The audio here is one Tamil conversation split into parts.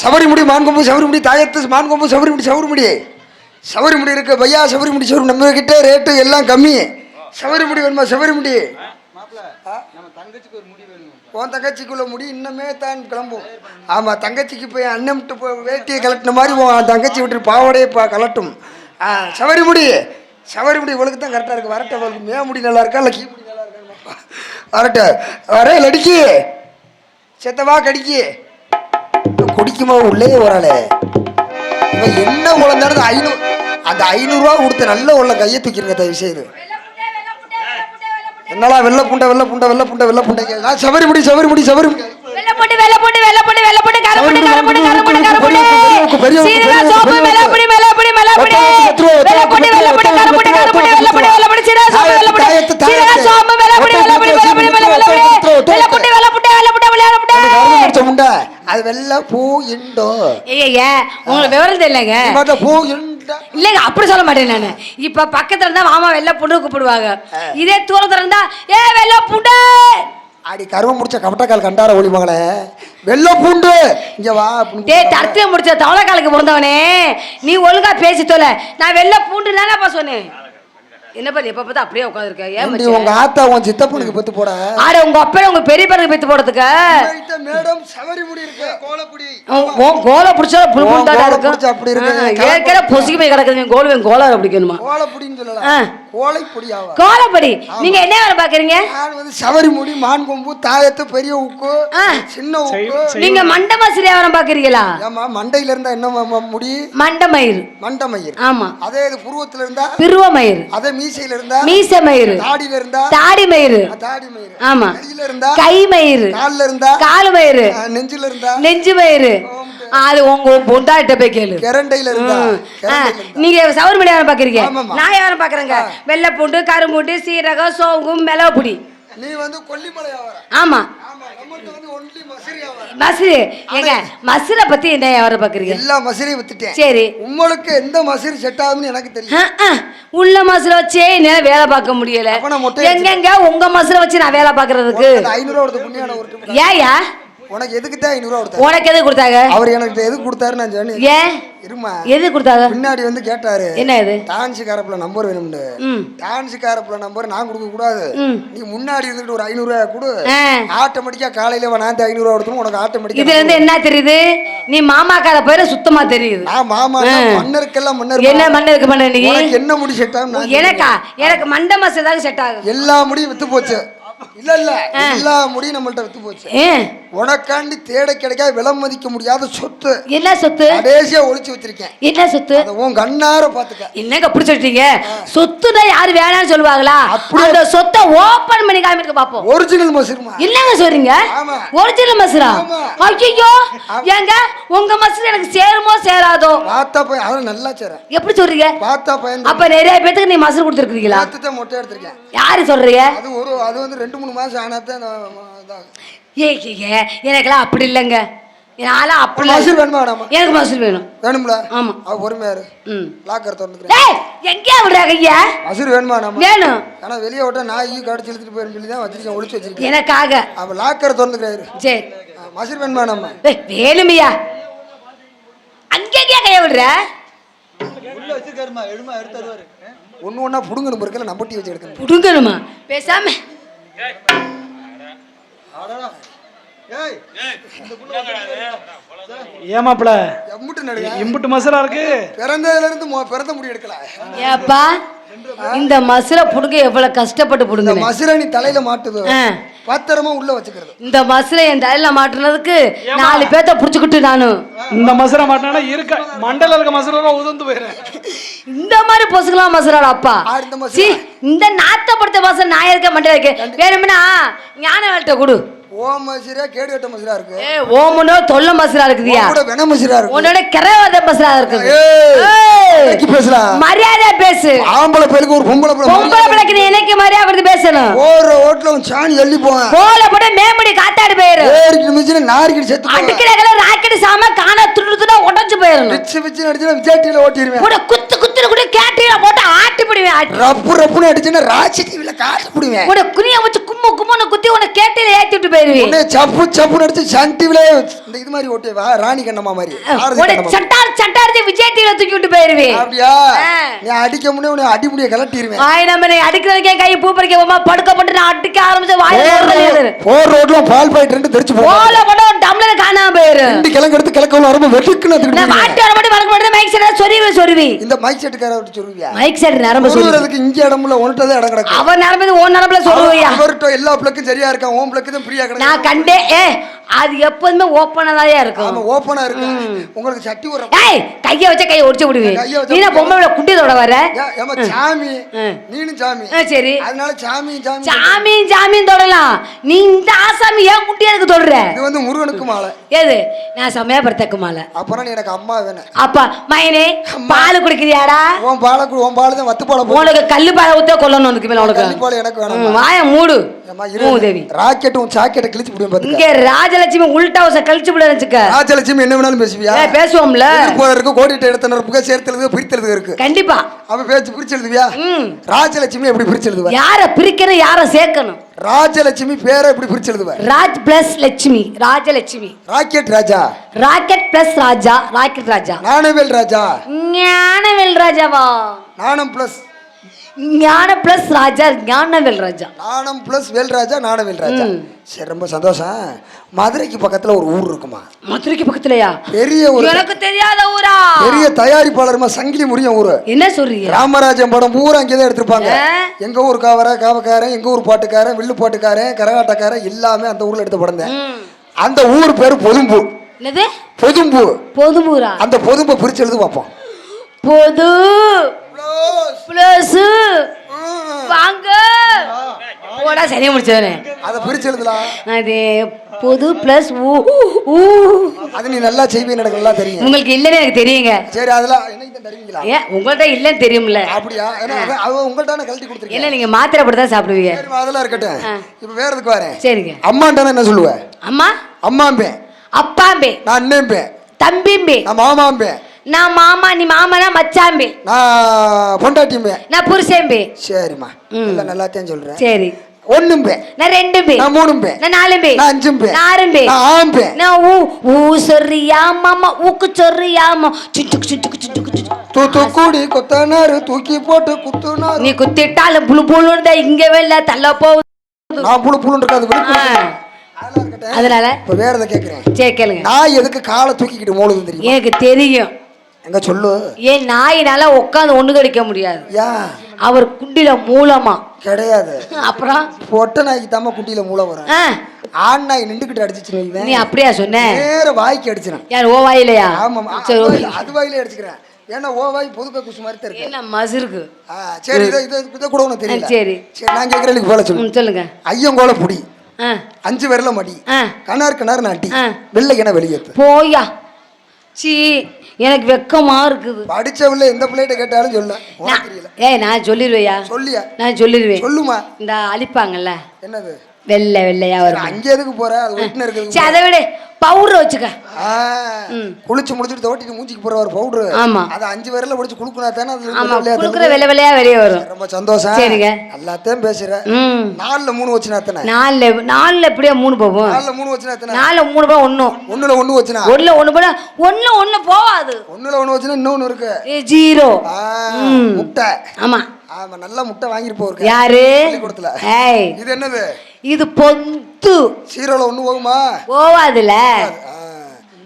சபரிமுடி மான்கொம்பு சபரிமுடி தாயத்து மான்கொம்பு சபரிமுடி சபரிமுடி சபரிமுடி இருக்கு பையா சபரிமுடி சபரி நம்ம கிட்ட ரேட்டு எல்லாம் கம்மி. சபரிமுடி வேணுமா சபரிமுடி உன் தங்கச்சிக்குள்ள முடி இன்னமே தான் கிளம்பும். ஆமா தங்கச்சிக்கு போய் அண்ணன் விட்டு போய் வேட்டியை கலட்டின மாதிரி உன் தங்கச்சி விட்டு பாவாடையை பா கலட்டும். ஆ சபரிமுடி சபரிமுடி இவளுக்கு தான் கரெக்டாக இருக்கு. வரட்ட அவளுக்கு மே முடி நல்லா இருக்கா இல்லை கீ முடி நல்லா இருக்கா? வரட்ட வரே லடிக்கி. செத்தவா கடிக்கி. குடிக்குமா உள்ளே வராளே. இவன் என்ன குழந்தை ஐநூறு அந்த ஐநூறுரூவா கொடுத்து நல்ல உள்ள கையை தூக்கிருங்க தயவு செய்து என்னடா வெள்ளை புண்டை வெள்ளை புண்டை வெள்ளை புண்டை வெள்ளை புண்டை நான் சபரி முடி சபரி முடி சபரி முடி. வெள்ளை போட்டு வெள்ளை போட்டு வெள்ளை போட்டு வெள்ளை போட்டு கரை போட்டு கரை போட்டு கரை போட்டு கரை போட்டு பெரியவருக்கு, பெரியவருக்கு, சீரக பெரியவருக்கு, சோப்பு பெரியவருக்கு. வெள்ளை பொடி வெள்ளை பொடி வெள்ளை பொடி வெள்ளை போட்டு வெள்ளை போட்டு கரை போட்டு கரை போட்டு வெள்ளை போட்டு வெள்ளை போட்டு சீரக சோப்பு வெள்ளை போட்டு தாயத்து, தாயத்து. சீரக சோப்பு வெள்ளை போடி வெள்ளை போடி வெள்ளை போடி வெள்ளை வெள்ளை போடி வெள்ளை போட்டு வெள்ளை போட்டு வெள்ளை போட்டு விளையாட போட்டு கருது முடிச்ச முண்டை அது வெள்ளை பூ இண்டோ. ஐயா உங்களுக்கு விவரம் தெரியலங்க. பூ இண்டோ. இல்லைங்க அப்படி சொல்ல மாட்டேன் நான். இப்ப பக்கத்துல இருந்தா மாமா வெள்ளை புண்டு கூப்பிடுவாங்க. இதே தூரத்துல இருந்தா ஏ வெள்ளை புண்டு அடி கருவம் முடிச்ச கபட்டக்கால் கண்டார ஒளி மகளே? வெள்ளை பூண்டு இங்க வா அப்படின்னு டேய் தர்த்திய முடிச்ச தவளைக்காலுக்கு பிறந்தவனே. நீ ஒழுங்கா பேசி தொலை. நான் வெள்ளை பூண்டு தானேப்பா சொன்னேன். என்னப்பா எப்ப பார்த்தா அப்படியே உட்காந்துருக்க ஏன்? உங்க ஆத்தா உன் சித்தப்பனுக்கு பத்து போட. ஆட உங்க அப்பா உங்க பெரிய பேருக்கு பெத்து போடுறதுக்கு? மேடம் சவரி முடி இருக்கு. கோலப்புடி உன் கோலை பிடிச்சா புல் உன் புல்தாடா கோலை இருக்கும். பிடிச்சா அப்படி இருக்கு. ஏற்கனவே பொசுக்கி போய் கிடக்குது கோல் வேன் கோலா பிடிக்கணுமா கோலப்புடின்னு ஆ. சொல்லலாம் கோலைப்புடியாவா கோலப்படி. நீங்க என்ன வேலை பாக்குறீங்க நான் வந்து சவரி முடி மான் கொம்பு தாயத்து பெரிய உக்கு. சின்ன உக்கு. நீங்க மண்டமா வியாபாரம் பாக்குறீங்களா ஏமா மண்டையில இருந்தா என்ன முடி? மண்ட மயிர் மண்டை மயிர் ஆமா. அதே இது புருவத்துல இருந்தா பிருவ மயிர் அதே மீசையில இருந்தா மீச மயிர் தாடியில இருந்தா தாடி மயிர் ஆ, தாடி மயிர் ஆமா. கையில இருந்தா கை மயிர் கால்ல இருந்தா காலு மயிர் ஆ, நெஞ்சில இருந்தா நெஞ்சு மயிர் அது உங்க பொண்டாட்ட போய் கேளு. கெரண்டையில இருந்தா நீங்க சவுர் மணி வியாபாரம் பாக்குறீங்க. நான் வியாபாரம் பாக்குறேங்க? வெள்ளை பூண்டு கரும்பூண்டு சீரகம் சோங்கும் மிளகு பொடி. நீ வந்து கொல்லிமலை ஆமா. மசுரு ஏங்க மசுரை பத்தி என்ன வியாபாரம் பாக்குறீங்க? எல்லா மசரையும் வித்துட்டேன். சரி. உங்களுக்கு எந்த மசரி செட் ஆகுதுன்னு எனக்கு தெரியும். உள்ள மசுரை வச்சே என்னால வேலை பார்க்க முடியல. எங்கெங்க உங்க மசுரை வச்சு நான் வேலை பாக்குறதுக்கு ஐநூறுவா கொடுத்த புண்ணியான ஒரு ட்ரிப் ஏயா? உனக்கு எதுக்கு தான் கொடுத்தாரு உனக்கு எது கொடுத்தாங்க? அவர் எனக்கு எதுக்கு கொடுத்தாரு நான் சொன்னேன். ஏன்? எது கொடுத்தாங்க? பின்னாடி வந்து கேட்டாரு. என்ன இது? டான்ஸ் காரப்புல நம்பர் வேணும்னு. டான்ஸ் காரப்புல நம்பர் நான் கொடுக்க கூடாது. நீ முன்னாடி இருந்துட்டு ஒரு ஐநூறு ரூபாய் கொடு. ஆ. ஆட்டோமேட்டிக்கா காலையில நான் ஐநூறு ரூபா கொடுத்தோம் உனக்கு ஆட்டோமேட்டிக்கா இதுல இருந்து என்ன தெரியுது? நீ மாமாக்கார பேரு சுத்தமா தெரியுது. நான் மாமா ஆ. மன்னருக்கெல்லாம் மன்னர் என்ன மண்ணருக்கு பண்ண நீ என்ன முடி செட் ஆகும் எனக்கா? எனக்கு மண்ட மசு தான் செட் ஆகும் எல்லா முடியும் வித்து போச்சு. இல்ல இல்ல. எல்லா முடியும் நம்மள்ட்ட வித்து போச்சு. உனக்காண்டி தேட கிடைக்காத விலை மதிக்க முடியாத சொத்து. என்ன சொத்து? கடைசியா ஒளிச்சு வச்சிருக்கேன் என்ன சொத்து? உன் கண்ணார பாத்துக்க என்னங்க அப்படி சொல்லிட்டீங்க சொத்துனா யாரு வேணாம்னு சொல்லுவாங்களா? அந்த சொத்தை ஓபன் பண்ணி காமிக்க பாப்போம். ஒரிஜினல் மசிருமா? என்னங்க சொல்றீங்க. ஒரிஜினல் மசுரா. ஐயோ ஏங்க உங்க மசுரு எனக்கு சேருமோ சேராதோ? பார்த்தா பையன் அவன் நல்லா சேரேன். எப்படி சொல்றீங்க? பார்த்தா பையன் அப்ப நிறைய பேத்துக்கு நீ மசுரு கொடுத்துருக்கீங்களா மொட்டை எடுத்திருக்கேன். யாரு சொல்றீங்க? அது ஒரு அது வந்து ரெண்டு மூணு மாசம் ஆனாதான் இதாகும். ஏ ஏ, எனக்கெல்லாம் அப்படி இல்லைங்க. நான்லாம் அப்படி மசூர் வேணுமா வேணாமா எனக்கு மசூர் வேணும். வேணும்ல? ஆமா. அவ பொறுமையாரு ம். லாக்கர் திறந்துக்கிறேன். டேய் எங்கேயா விடுறாங்க ஐயா மசூர் வேணுமா வேணாமா வேணும். ஆனா வெளியே விட்டா நாய் கடிச்சு இழுத்துட்டு போயிரும் சொல்லி தான் வச்சிருக்கேன் ஒளிச்சு வச்சிருக்கேன். எனக்காக. அவ லாக்கர் திறந்துக்கிறாரு சரி. மசூர் வேணுமா வேணாமா டேய் வேணுமையா? அங்கேயா கைய விடுற? உள்ள வச்சிருக்காருமா எழுமா எடுத்து தருவாரு. ஒண்ணு ஒண்ணா புடுங்கணும் பொருட்களை நம்பட்டி வச்சு எடுக்கணும். புடுங்கணுமா? பேசாம. நடுங்க இம்புட்டு மசரா இருக்கு. பிறந்ததுல இருந்து மொ- பிறந்த முடி எடுக்கல. ஏப்பா இந்த மசுரை புடுங்க எவ்வளவு கஷ்டப்பட்டு புடுங்க மசுரை நீ தலையில மாட்டுது. பத்திரமா உள்ள வச்சுக்கிறது. இந்த மசுரை என் தலையில மாட்டுனதுக்கு நாலு பேத்த புடிச்சுக்கிட்டு நானும் இந்த மசரா மாட்டினா இருக்க. மண்டல இருக்க மசரா உதிர்ந்து போயிடுறேன் இந்த மாதிரி பொசுக்கலாம் மசுராடா அப்பா? இந்த இந்த நாத்தப்படுத்த மசுரை நான் இருக்க மாட்டேன் இருக்கேன். வேணும்னா ஞான வேல்ட்ட கொடு. ஓ மசுரா கேடு கட்ட மசுரா இருக்கு. ஏ ஓமுனோ தொல்ல மசுரா இருக்குதியா? உன் கூட வென மசுரா இருக்கு. உன்னோட கிரவத மசுரா இருக்குது. ஏய், பேசலாம் மரியாதை பேசு. ஆம்பளை பேருக்கு ஒரு பொம்பளை பிள்ளை பொம்பளை நீ என்னைக்கு மரியாதை கொடுத்து பேசணும்? ஓடுற ஓட்டுல அவன் சாணி எள்ளி கோல போட மேம்படி காத்தாடி போயிரு. ஏறிக்கிட்டு மிச்சின நாரிக்கிட்டு செத்து அடுக்கல ராக்கெட் சாம காண துண்டா உடஞ்சு போயிடணும் பிச்சு பிச்சு அடிச்சுனா விஜய் டிவில ஓட்டிடுவேன். கூட குத்து குத்துன்னு கூட கேட்டீங்க போட்டு ஆட்டி பிடிவேன். ரப்பு ரப்புன்னு அடிச்சுன்னா ராட்சி டிவில காட்ட முடிவேன் கூட குனிய வச்சு கும்மு கும்முன்னு குத்தி உன கேட்டில ஏத்தி விட்டு போயிருவேன் போயிருவி உன்னை சப்பு சப்பு நடிச்சு சன் டிவில இந்த இது மாதிரி ஓட்டே வா ராணி கண்ணம்மா மாதிரி. உன்னை. சட்டார் விஜய் டிவில தூக்கி விட்டு போயிருவி அப்படியா. நீ அடிக்க முடியும் உன்னை அடி முடிய கலட்டிடுவேன் வாய் நம்ம அடிக்கிறதுக்கே கை போமா படுக்க போட்டு நான் அடிக்க ஆரம்பிச்ச வாயில போறது போர் ரோட்ல பால் பாயிட்டு ரெண்டு தெரிச்சு போல போட ஒரு டம்ளர் காணாம போயிரு ரெண்டு கிழங்கு எடுத்து கிழக்கு ரொம்ப வெட்டுக்குன்னு நான் வாட்டி வர மட்டும் வளர்க்க மாட்டேன் மைக் செட் சொருவி சொருவி. இந்த மைக் செட்டுக்கார விட்டு சொல்லுவியா மைக் செட் நரம்பு சொருவி. சொல்றதுக்கு இங்க இடம்ல ஒன்றுட்டதே இடம் கிடக்கு அவன் நரம்பு ஓன் நரம்புல சொருவியா எல்லா பிளக்கும் சரியா இருக்கா? ஓம் பிளக்கு தான் ஃப்ரீயா கிடக்கு. நான் கண்டே ஏ அது எப்போதுமே ஓப்பனா தான் இருக்கும். ஆமா ஓப்பனா இருக்கு? உங்களுக்கு சட்டி ஒரு ஏய் கைய வச்ச கைய ஒடிச்சு விடுவேன். கையை வச்சா நீ நான் பொம்பளை குட்டியதோட வர? ஏ- ஏம்மா சாமி. நீனும் சாமி. ஆ, சரி. அதனால சாமி சாமி சாமியும் சாமியும் தொடலாம். நீ இந்த ஆசாமி ஏன் குட்டி எதுக்கு தொடர இது வந்து முருகனுக்கு மாலை. ஏது நான் செம்மையா படுத்தக்கு மேல. அப்புறம் நீ எனக்கு அம்மா வேணும் அப்பா மயனே பால் குடிக்கிறியாடா? உன் பாலை குடி உன் பால் தான் வத்து பாலை போட்டு உனக்கு கல்லு பாலை ஊத்த கொல்லணும் அதுக்கு மேல உனக்கு. கள்ளிப்பால் எனக்கு வேணும் வாய மூடு. ஏம்மா மூதேவி. இரு ராக்கெட் உன் சாக்கெட்டை கிழிச்சு விடுவேன் பாத்துக்க. இங்க ராஜலட்சுமி உள்டா உச கழிச்சு விட வச்சுக்க ராஜலட்சுமி என்ன வேணாலும் பேசுவியா? பேசுவோம்ல. இருக்கு கோடிட்ட இடத்த நிரப்புக சேர்த்தெழுது பிரித்தெழுது இருக்கு. கண்டிப்பா. அவன் பேச்சு பிரிச்சு எழுதுவியா ராஜலட்சுமி எப்படி பிரிச்சு எழுதுவ யார பிரிக்கணும் யார சேர்க்கணும்? ராஜலட்சுமி பேரை எப்படி பிரிச்சு எழுதுவ Raj plus Lakshmi Rajalakshmi. Rocket Raja. Rocket plus Raja rocket Raja. Nanavel Raja. Gnanavel ராஜாவா? நாணம் பிளஸ். ஞான பிளஸ் ராஜா ஞானவேல் ராஜா. நாணம் பிளஸ் வேல் ராஜா நாணவேல் ராஜா. சரி ரொம்ப சந்தோஷம். மதுரைக்கு பக்கத்துல ஒரு ஊர் இருக்குமா? மதுரைக்கு பக்கத்துலயா? பெரிய ஒரு எனக்கு தெரியாத ஊரா? பெரிய தயாரிப்பாளருமா சங்கிலி முறியம் ஊரு. என்ன சொல்றீங்க? ராமராஜன் படம் பூரா அங்கே தான் எடுத்திருப்பாங்க. எங்க ஊர் காவர காவக்காரன் எங்க ஊர் பாட்டுக்காரன் வில்லு பாட்டுக்காரன் கரகாட்டக்காரன் எல்லாமே அந்த ஊர்ல எடுத்த படம். அந்த ஊர் பேரு பொதும்பு. பொதும்பு. பொதுமூரா அந்த பொதும்பை பிரிச்சு எழுது பார்ப்போம். பொது பிளஸ் வாங்க. போடா சரியா முடிச்சவனே. அதை பிரிச்சு எழுதலாம் அது பொது பிளஸ் ஊ ஊ. அது நீ நல்லா செய்வீன்னு எனக்கு நல்லா தெரியும். உங்களுக்கு இல்லைன்னு எனக்கு தெரியுங்க. சரி அதெல்லாம் என்னைக்கு தான் தருவீங்களா? ஏன் உங்கள்ட்ட இல்லைன்னு தெரியும்ல. அப்படியா? அவ- உங்கள்ட்ட கழட்டி கொடுத்துருக்கேன். என்ன நீங்க மாத்திரை போட்டு தான் சாப்பிடுவீங்க? அதெல்லாம் இருக்கட்டும். இப்ப வேற எதுக்கு வரேன்? சரிங்க. அம்மாண்டான என்ன சொல்லுவ? அம்மா? அம்மாம்பேன். அப்பாம்பே நான் அண்ணன்பேன் தம்பிம்பே நான் மாமாம்பேன். நான் மாமா நீ மாமனா மச்சாம்பே. நான் பொண்டாட்டிம்பேன் நான் புருஷன்பே சரிம்மா. ம். எல்லாம் நல்லாத்தையும் சொல்றேன். சரி. ஒண்ணும்பேன் நான் ரெண்டும்பே. நான் மூணும்பேன் நான் நாலும்பே. நான் அஞ்சும்பேன் நான் ஆறும்பே. நான் ஆம்பேன் நான் ஊ ஊ சொல்றியா மாமா? ஊக்கு சொல்றியாமா சுச்சுக்கு சுச்சுக்கு சுச்சுக்கு சுச்சுக்கு தூத்துக்குடி கொத்தனாரு தூக்கி போட்டு குத்துனாரு. நீ குத்திட்டாலும் புழு புழுன்னு இங்க வெளில தள்ள போகுது. நான் புழு புழுன்னு இருக்காது. அதனால? இப்ப வேற எதை கேக்குறேன்? சரி கேளுங்க. நான் எதுக்கு காலை தூக்கிக்கிட்டு மோளுது தெரியும்? எனக்கு தெரியும். எங்க சொல்லு? ஏன் நாயினால உட்காந்து ஒண்ணு கடிக்க முடியாது. அவர் குண்டில மூலமா. கிடையாது. அப்புறம்? பொட்டை நாய்க்கு தாம குட்டியில மூளை வரும். ஆண் நாய் நின்றுக்கிட்டு அடிச்சுச்சு நீ அப்படியா சொன்ன? நேர வாய்க்கு அடிச்சிடும் யார் ஓ வாயிலையா? சரி அது வாயில- அது வாயிலே அடிச்சுக்கிறேன். ஏன்னா ஓ வாய் பொதுக்க குசு மாதிரி இருக்கு. என்ன மசுருக்கு? சரி இதை இதை இதை கூட உனக்கு தெரியல. சரி. சரி நான் கேட்குறேன் போல சொல்லு. ம், சொல்லுங்க. ஐயங்கோல புடி. அஞ்சு விரல மடி. கணார் கணார் நாட்டி. ஆ. வெள்ளை கிண வெளியேத்து போயா. சீ. எனக்கு வெக்கமா இருக்குது. படிச்ச பிள்ளை எந்த பிள்ளைகிட்ட கேட்டாலும் சொல்ல ஏய் நான் சொல்லிடுவேயா சொல்லியா? நான் சொல்லிடுவேன் சொல்லுமா? இந்த அழிப்பாங்கல்ல. என்னது? வெள்ளை வெள்ளையா வரும்? அங்கே எதுக்கு போற? அது ஒட்டின இருக்குது சரி அதை விட. பவுடர் வச்சுக்க. குளிச்சு முடிச்சுட்டு தோட்டிட்டு மூஞ்சிக்கு போற ஒரு பவுடரு. ஆமா. அது அஞ்சு விரல பிடிச்சு குளுக்குனா தானே அது தெரியுது. வெள்ளை வெள்ளையா வெளியே வரும். ரொம்ப சந்தோஷம். சரிங்க. எல்லாத்தையும் பேசுற. நாலுல மூணு வச்சுனா எத்தனை? நாலுல நாலுல எப்படியா மூணு போகும். நாலுல மூணு வச்சுனா எத்தனை? நாலுல மூணு போக ஒன்றும் ஒண்ணுல ஒண்ணு வச்சுனா? ஒண்ணுல ஒண்ணு போனா ஒண்ணுல ஒண்ணு போகாது ஒண்ணுல ஒண்ணு வச்சுனா இன்னொன்னு இருக்கு. ஜீரோ. முட்டை. ஆமா. ஆமா நல்ல முட்டை வாங்கிட்டு போயிருக்க. யாரு? ஏய். இது என்னது? இது பொந்து. சீரோல ஒண்ணு போகுமா? போவாதுல.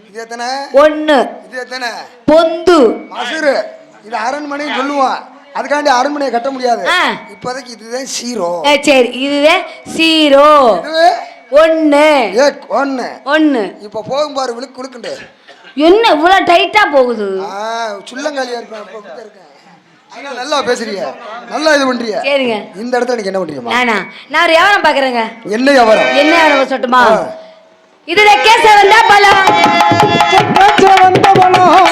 இது எத்தனை? ஒண்ணு. இது எத்தனை? பொந்து. மசுரு. இது அரண்மனைன்னு சொல்லுவான். அதுக்காண்டி அரண்மனையை கட்ட முடியாது. இப்போதைக்கு இதுதான் சீரோ. சரி இதுதான் சீரோ. ஏ ஒண்ணு. ஒண்ணு. இப்போ போகும் பாரு விழுக்கு விழுக்குண்டு. என்ன இவ்வளவு டைட்டா போகுது? ஆ சுள்ளங்காலியா இருப்பேன் அப்போ இப்படி இருக்கேன். அதனால நல்லா பேசுறிய நல்லா இது பண்றிய சரிங்க இந்த இடத்துல எனக்கு என்ன பண்றீங்கம்மா? நானா? நான் ஒரு வியாபாரம் பாக்குறேங்க என்ன வியாபாரம்? என்ன வியாபாரம் சொல்லட்டுமா? ஆ. இது கேச வந்தா பலம் வந்த பலம்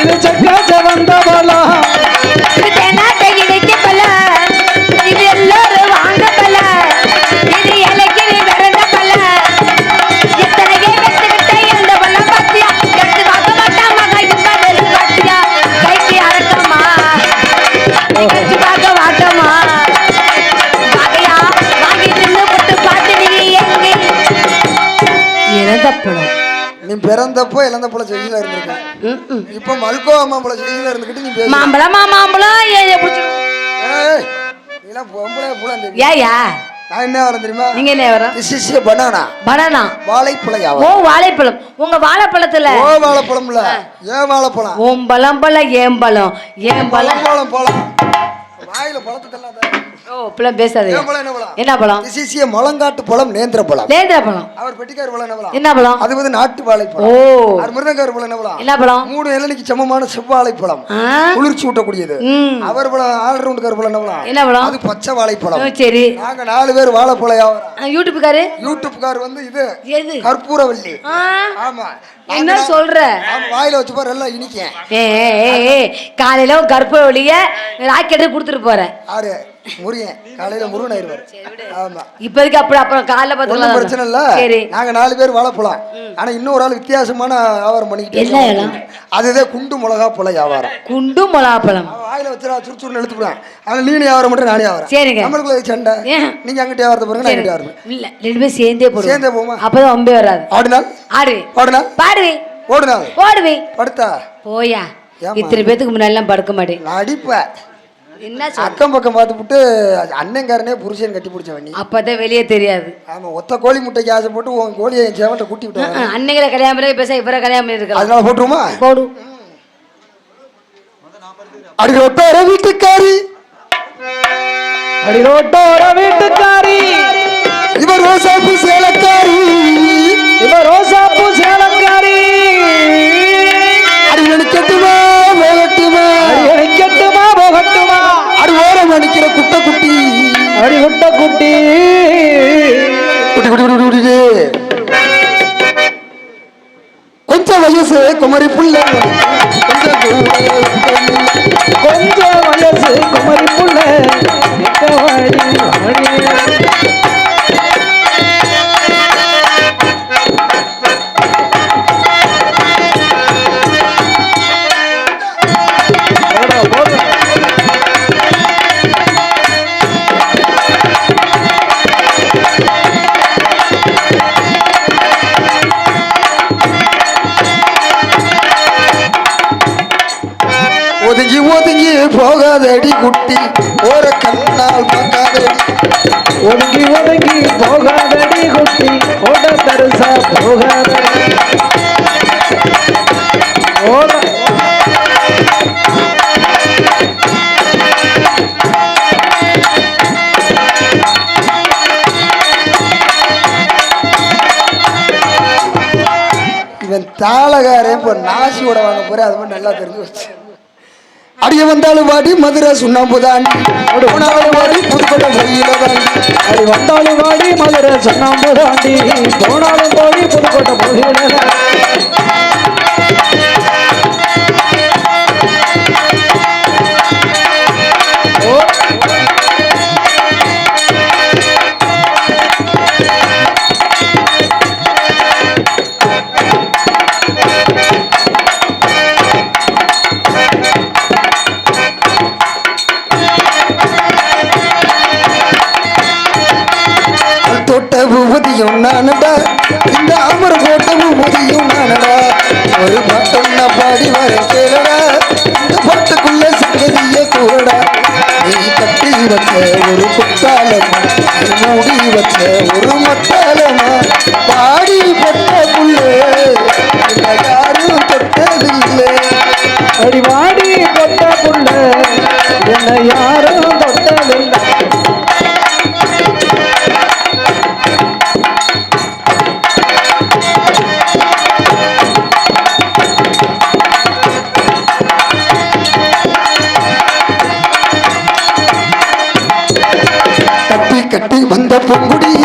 இது சக்காச்ச வந்த பலம் பிறந்தப்போ இழந்த போல செடியில இருந்திருக்க ம், ம். இப்போ மல்கோ அம்மா போல செடியில இருந்துக்கிட்டு நீ மாம்பழம் மாம்பழம் நீலாம் பொம்பளை பூல ஏயா நான் என்ன வரேன் தெரியுமா? நீங்க என்ன வரும் இஸ் பனானா பனானா வாழைப்பழம் ஓ வாழைப்பழம். உங்க வாழைப்பழத்துல? ஓ வாழைப்பழம்ல. ஏன் வாழைப்பழம்? உன் பழம் பழம் ஏன் பழம் ஏன் பழம் பழம் வாயில பழத்தை தள்ளாத. ஓ பழம் என்ன பழம்? என்ன பழம்? இஸ் முழங்காட்டு பழம் நேந்திர பழம். நேந்திர பழம். அவர் பெட்டிக்கார் பழம் என்ன பழம்? என்ன பழம்? அது வந்து நாட்டு ஓ. வாழைப்பழம் அவர் மிருதங்கார் பழம் என்ன பழம்? என்ன பழம்? மூணு இளநிக்கு சமமான செவ்வாழைப்பழம் ஆ? குளிர்ச்சி ஊட்டக்கூடியது. அவர் பழம் ஆல்ரவுண்டுக்கார் பழம் என்ன பழம்? என்ன பழம்? அது பச்சை வாழைப்பழம் ஓ, சரி. நாங்க நாலு பேர் வாழைப்பழம் யூடியூப்காரு? யூடியூப்கார் வந்து இது எது? கற்பூரவல்லி ஆமா. என்ன சொல்ற? வாயில வச்சு பாரு எல்லாம் ஏ காலையில உன் கற்ப வழிய ராக்கெட்டு கொடுத்துட்டு போறேன். ஆறு முருகன் காலையில முருகன் ஆயிருவாரு ஆமா. இப்போதைக்கு அப்படி அப்புறம் காலைல ஒண்ணும் பிரச்சனை இல்ல. சரி. நாங்க நாலு பேர் வாழைப்பழம் ஆனா இன்னொரு ஆள் வித்தியாசமான வியாபாரம் பண்ணிக்கிட்டு? அதுதான் குண்டு மிளகா பழ வியாபாரம். குண்டு மொளாப்பழம் அவன் வாயில வச்சுடா சுறுச்சுறுன்னு எடுத்துக்கிறான் அவன் நீ வியாபாரம் மட்டும் நானே வியாபாரம். சரிங்க. நம்மளுக்குள்ள சண்டை? நீங்க அங்கிட்ட வியாபாரத்தை நான் சரி. இங்கிட்ட வியாபாரம் இல்ல ரெண்டு பேரும் சேர்ந்தே போடுவோம். சேர்ந்தே போமா அப்பதான் ஒம்பே வராது. ஆடுனாள் ஆடுவேன் பாடுனாள் பாடுவேன் ஓடுனாள் ஓடுவேன் படுத்தா? போயா? இத்தனை பேத்துக்கு முன்னாடிலாம் படுக்க மாட்டேன். அடிப்பேன். என்ன அக்கம் பக்கம் பார்த்துப்புட்டு அண்ணன்காரனே புருஷன் கட்டி பிடிச்சவன் நீ. அப்பதான் வெளியே தெரியாது. ஆமா ஒத்த கோழி முட்டைக்கு ஆசைப்பட்டு உன் கோழியை சேவன்ட்ட கூட்டி விட்டாங்க அன்னைகளை கல்யாணம் பண்ணி பேச இவரை கல்யாணம் பண்ணிருக்கலாம். அதனால போட்டுருமா போடு. அடி ஒட்டார வீட்டுக்காரி. அடி ரோட்டோர வீட்டுக்காரி. இவர் ரோசாப்பு சேலக்காரி. இவ ரோசாப்பூ சேலக்காரி. ஓரம் அடிக்கிற குட்டை குட்டி. அடி குட்ட. குட்டி குட்டி குட்டி குட்டி குட்டி. கொஞ்சம் வயசு குமரி புள்ள. கொஞ்சம் கொஞ்சம் வயசு குமரி புள்ள. போகாதடி குட்டி ஓர கண்ணால் பார்க்காதடி ஒதுங்கி ஒதுங்கி போகாதடி குட்டி ஓட தரிசா போகாதடி ஓட. இவன் தாளகாரன் இப்போ நாசியோட வாங்க போற அது மாதிரி நல்லா தெரிஞ்சு வச்சு. அடிய வந்தாலும் வாடி மதுரை சுண்ணாம்பு தாண்டி போனாலும் வாடி புதுக்கோட்டை மொழியில தாண்டி அடி வந்தாலும் வாடி மதுரை சுண்ணாம்பு தாண்டி போனாலும் போடி புதுக்கோட்டை போகிறேன் தாண்டி தொட்ட நானடா. இந்த அமர் கோட்டமும் பூபதியும் நானடா. ஒரு பாட்டொன்ன பாடி வர கேளடா. இந்த பாட்டுக்குள்ள சங்கதிய கூடடா. நீ கட்டி வச்ச ஒரு புத்தாலமா மூடி வச்ச ஒரு மத்தாலமா பாடி பட்டக்குள்ளே யாரும் தொட்டதில்லை அடி வாடி பட்டக்குள்ளே என்ன யாரும் பொங்குடி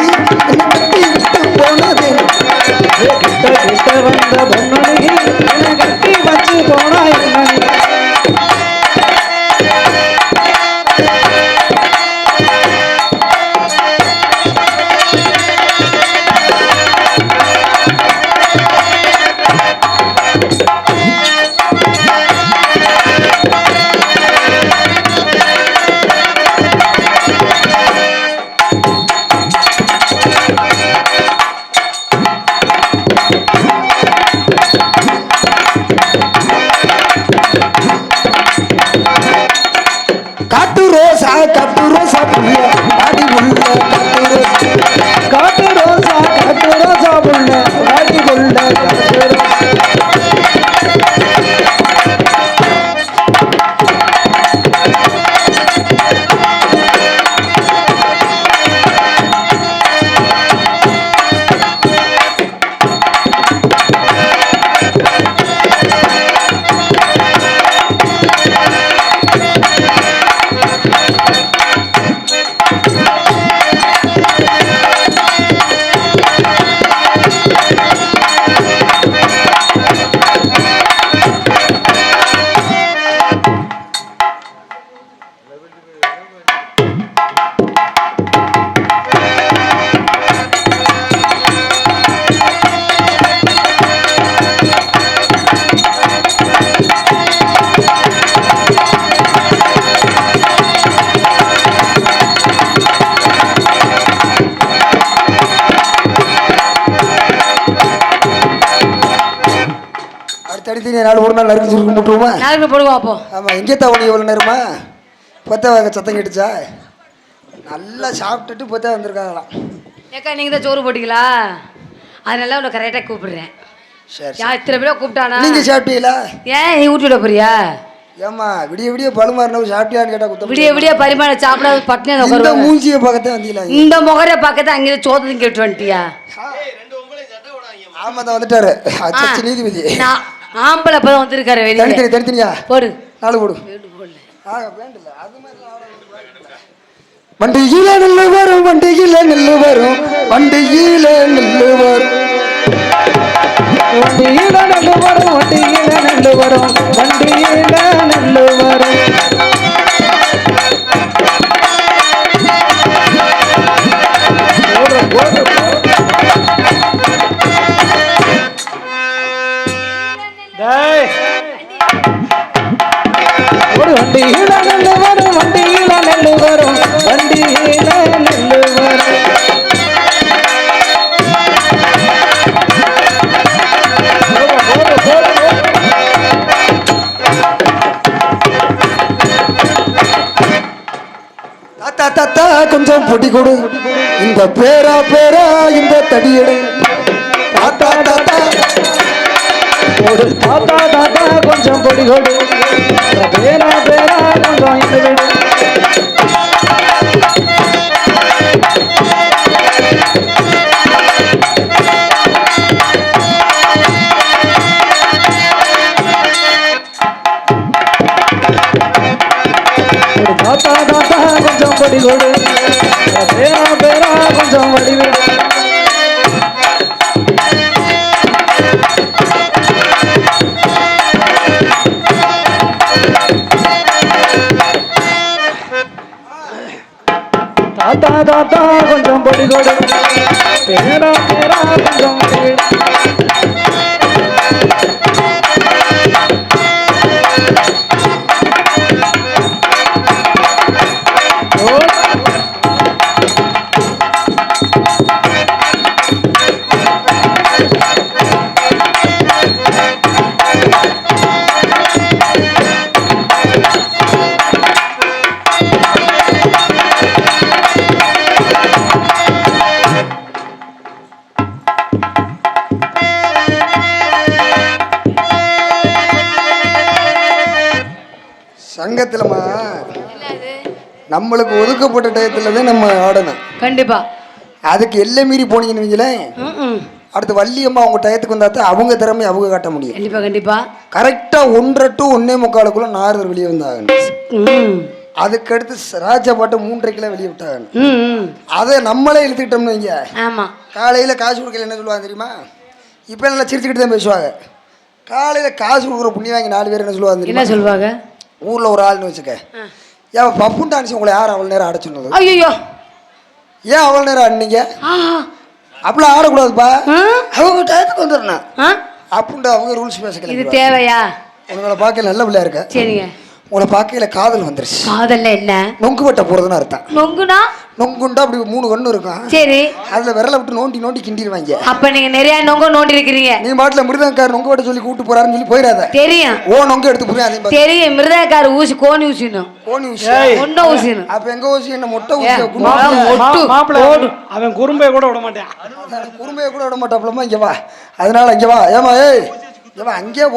தீனி நாலு ஒரு நாள் நறுக்கு சுருக்கு முட்டுருமா நாளைக்கு போடுவோம் அப்போ. ஆமாம் எங்கே தவணி எவ்வளோ நேரமா? பொத்த வாங்க சத்தம் கேட்டுச்சா? நல்லா சாப்பிட்டுட்டு பொத்த வந்திருக்காங்களாம். ஏக்கா நீங்கள் தான் சோறு போட்டீங்களா? அதனால உன்னை கரெக்டாக கூப்பிடுறேன். சரி யா இத்தனை பேரை கூப்பிட்டானா? நீங்கள் சாப்பிட்டீங்களா? ஏன் நீ ஊட்டி விட போறியா? ஏம்மா விடிய விடிய பழுமாறினவு சாப்பிட்டியான்னு கேட்டால் குத்த விடிய விடிய பரிமாண சாப்பிடாத பட்டினி இந்த மூஞ்சியை பக்கத்தே வந்தீங்களா இந்த முகரை பக்கத்து அங்கே சோதனையும் கேட்டு வந்துட்டியா? ஆமாம் தான் வந்துட்டாரு. நீதிபதி. நான் ஆம்பளை பதம் வந்திருக்காரு வெளியே தனித்தனி தனித்தனியா? போடு. நாலு போடு. வண்டியில நெல்லு வரும் வண்டியில நெல்லு வரும். வண்டியில நெல்லு வரும். வண்டியில நெல்லு வரும் வண்டியில நெல்லு வரும். வண்டியில நெல்லு வரும். போடு, போடு. கொஞ்சம் பொடி கொடு. இந்த பேரா பேரா இந்த தடியடு. தாத்தா தாத்தா. ஒரு தாத்தா தாத்தா கொஞ்சம் பொடி கொடு. பேரா பேரா கொஞ்சம் இந்த வீடு தாத்தா தாத்தா கொஞ்சம் பொடி கொடு பேரா பேரா கொஞ்சம் வடி விடு தாத்தா தாத்தா கொஞ்சம் பொடி கொடு பேரா பேரா கொஞ்சம் வடி சங்கத்திலமா நம்மளுக்கு ஒதுக்கப்பட்ட டயத்துல தான் நம்ம ஆடணும். கண்டிப்பா. அதுக்கு எல்லை மீறி போனீங்கன்னு வைங்களேன். அடுத்து வள்ளியம்மா அவங்க டயத்துக்கு வந்தா தான் அவங்க திறமை அவங்க காட்ட முடியும். கண்டிப்பா கண்டிப்பா. கரெக்டாக ஒன்றரை டு ஒன்னே முக்காலுக்குள்ள நாரதர் வெளியே வந்தாங்க ம் அதுக்கடுத்து ராஜாப்பாட்டை மூன்றரைக்கெல்லாம் வெளியே விட்டாங்க அதை நம்மளே இழுத்துக்கிட்டோம்னு வைங்க. ஆமாம் காலையில் காசு கொடுக்கல என்ன சொல்லுவாங்க தெரியுமா? இப்போ நல்லா சிரிச்சுக்கிட்டு தான் பேசுவாங்க. காலையில் காசு கொடுக்குற புண்ணியவாங்க நாலு பேர் என்ன சொல்லுவாங்க என்ன சொல்லுவாங்க? ஊரில் ஒரு ஆள்னு வச்சுக்க. ஏன் பப்புன் டான்ஸ் உங்களை யார் அவ்வளோ நேரம் ஆட சொன்னது ஐயோ ஏன் அவ்வளோ நேரம் ஆடினீங்க அப்படிலாம் ஆடக்கூடாதுப்பா? அவங்க டயத்துக்கு வந்துடணும் ஆ? அப்படின்ட்டு அவங்க ரூல்ஸ் இது பேசிக்கலாம் தேவையா? உங்களை பார்க்க நல்ல பிள்ளையா இருக்க. சரிங்க. உங்களை பார்க்கையில காதல் வந்துருச்சு. காதல்ல என்ன? நொங்கு வெட்ட போகிறதுன்னு அர்த்தம். நொங்குனா? நொங்குண்டா அப்படி மூணு கண்ணு இருக்கும். சரி. அதில் விரலை விட்டு நோண்டி நோண்டி கிண்டிடுவாங்க. அப்ப நீங்க நிறைய நொங்க நோண்டி இருக்கிறீங்க நீ பாட்டில் மிருதங்கார் நொங்கு வெட்ட சொல்லி கூட்டு போறாருன்னு சொல்லி போயிடாத. தெரியும். ஓ நொங்கு எடுத்து மாதிரி தெரியும் மிருதக்கார ஊசி கோணி ஊசினும் கோணி ஊசி. ஒன்ன ஊசினும் அப்ப எங்க ஊசி? என்ன மொட்டை ஊசி மொட்டு. மாப்பிள்ள அவன் குறும்பைய கூட விட மாட்டான். குறுமையை கூட விட மாட்டாப்லமா இங்க வா. அதனால இங்க வா. ஏமா ஏய். ஏமா அங்கேயே.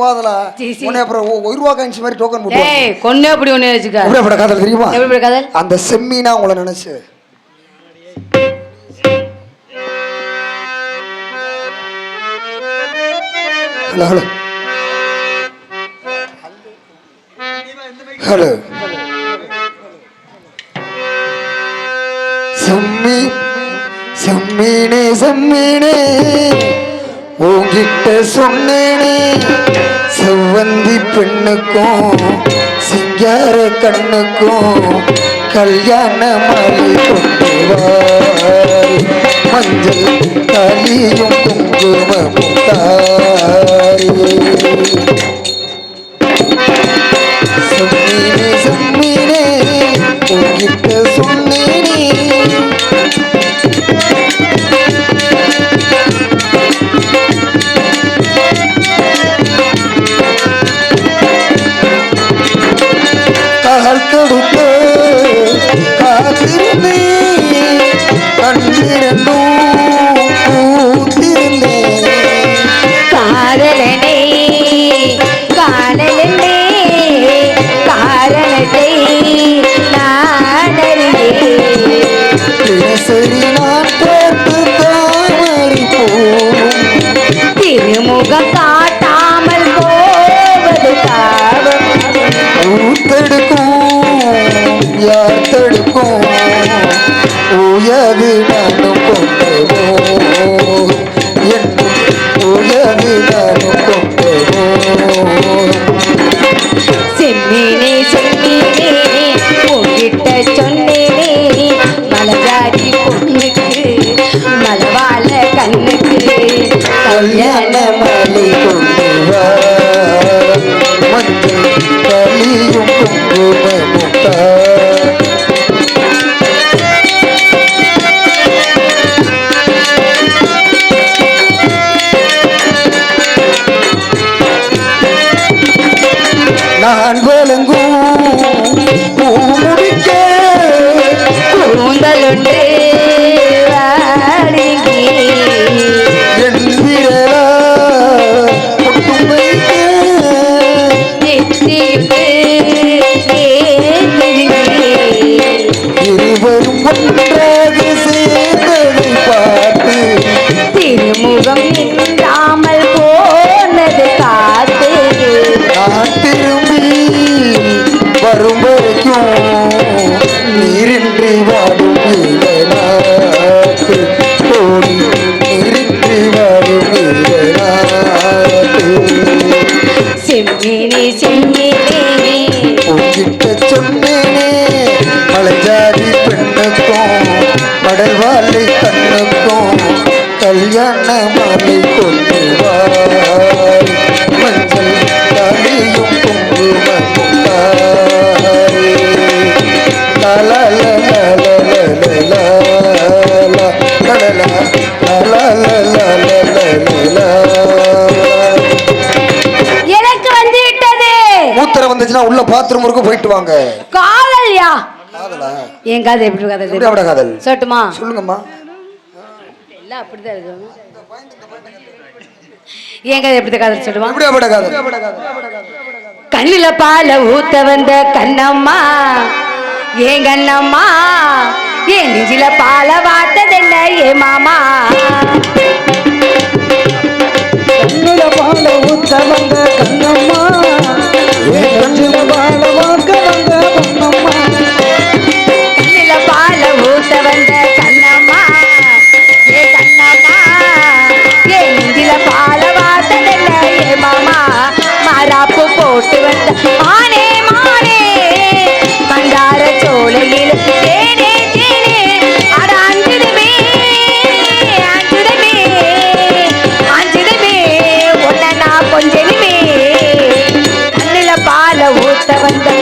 உன்னை அப்புறம் ஒரு ரூபா காய்ச்சி மாதிரி டோக்கன் போட்டு ஏய் கொன்னே அப்படி ஒண்ணு வச்சுக்க எப்படிப்பட்ட காதல் தெரியுமா? எப்படி காதல் அந்த செம்மீனா உங்களை நினைச்சு. Hello hello. ஹலோ. செம்மீ செம்மீனே செம்மீனே. உங்கிட்ட சொன்னேனே செவ்வந்தி பெண்ணுக்கும் சிங்கார கண்ணுக்கும் கல்யாண மாலை கொண்டுவார் மஞ்சள் தாலியும் குங்குமமும் தார். செம்மீனே வரும் வீரநாத்து ஓடி நிறுத்து வரும் வீரநாத்து செம்மேனே செம்மேனே. உங்கிட்ட சொன்னேனே மலைஜாதி பெண்ணுக்கும் கல்யாண மாலை கொண்டு. பாத்ரூம் வரைக்கும் போயிட்டு வாங்க. காதல்யா? என் காதல் எப்படி காதல்? எப்படி அவட காதல்? சொல்லட்டுமா? சொல்லுங்கம்மா. எல்லாம் அப்படிதான் இருக்கு. என் கதை எப்படி காதல் சொல்லுவான் எப்படி அவட காதல்? கண்ணில பால ஊத்த வந்த கண்ணம்மா ஏன் கண்ணம்மா? ஏன் நெஞ்சில பால வார்த்ததென்ன ஏ மாமா? கண்ணில பால ஊத்த வந்த கண்ணம்மா ಬಾಳ aguanta.